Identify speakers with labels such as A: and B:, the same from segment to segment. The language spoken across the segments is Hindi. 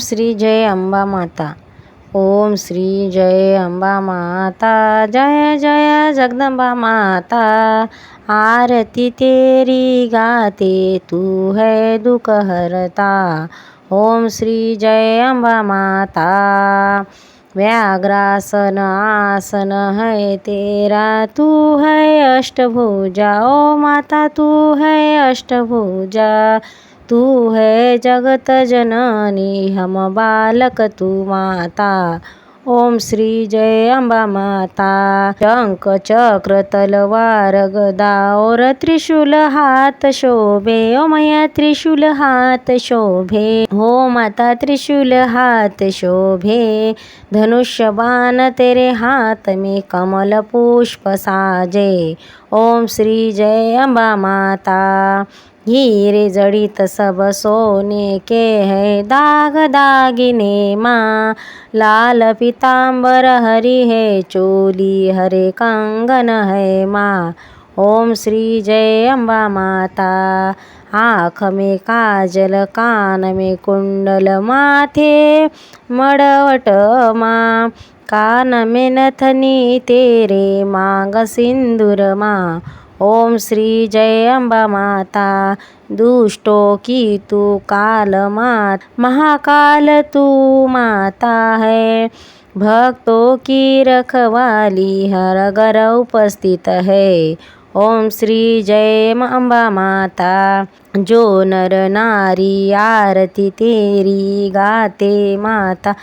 A: श्री जय अंबा माता। ओम श्री जय अंबा माता, जय जय जगदम्बा माता। आरती तेरी गाते तू है दुख हरता। ओम श्री जय अंबा माता। व्याघ्रासन आसन है तेरा, तू है अष्टभुजा। ओ माता, तू है अष्टभुजा। तू है जगत जननी, हम बालक तू माता। ओम श्री जय अंबा माता। शंख, चक्र, तलवार, गदा और त्रिशूल हात शोभे। ओ मैया, त्रिशूल हात शोभे। हो माता, त्रिशूल हात शोभे। धनुष्य बाण तेरे हाथ में, कमल पुष्प साजे। ओम श्री जय अंबा माता। हीरे जड़ित सब सोने के है। दाग दागिने माँ, लाल पीताम्बर हरी है। चोली हरे कंगन है माँ। ओम श्री जय अम्बा माता। आँख में काजल, कान में कुंडल माथे। मड़वट माँ, कान में नथनी तेरे। मांग सिंदूर माँ ओम श्री जय अंबा माता, दुष्टों की तू काल मात, महाकाल तू माता है। भक्तों की रखवाली हर घर उपस्थित है। ओम श्री जय अंबा माता, जो नर नारी आरती तेरी गाते माता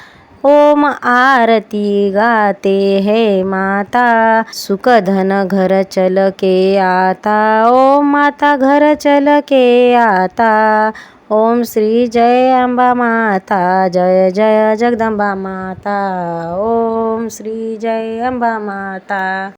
A: ओम आरती गाते हैं माता। सुख धन घर चल के आता। ओम माता घर चल के आता। ओम श्री जय अम्बा माता, जय जय जगदम्बा माता। ओम श्री जय अम्बा माता।